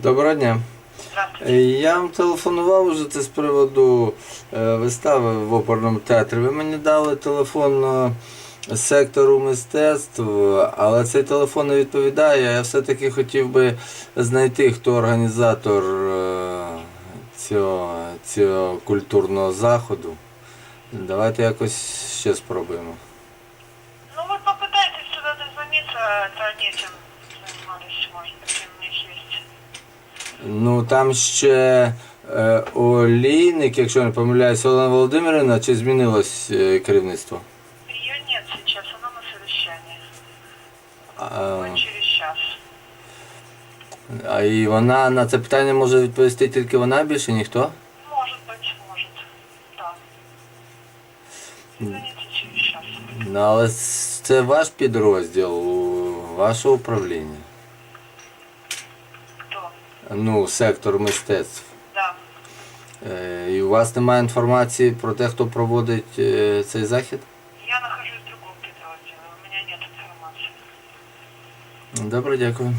Доброго дня. Здравствуйте. Е, Я вам телефонував уже це з приводу е, вистави в оперному театрі. Ви мені дали телефон е, сектору мистецтв, але цей телефон не відповідає. Я все-таки хотів би знайти, хто організатор е, цього, цього культурного заходу. Давайте якось ще спробуємо. Ну вы попытайтесь сюда дозвониться, это они этим занимались, Ну там ще е, Олійник, якщо я не помиляюсь, Олена Володимирівна, чи змінилось е, керівництво? Ее нет сейчас, она на совещании. А, Будет через час. а і вона на це питання може відповісти тільки вона більше ніхто? Может быть, может. Да. Звоните через час. Ну, але це ваш підрозділ, у- ваше управління. Ну, сектор мистецтв. Так. Е, І у вас немає інформації про те, хто проводить е, цей захід? Я нахожусь в другом подрозділе, у меня нет информации. Добре, дякую.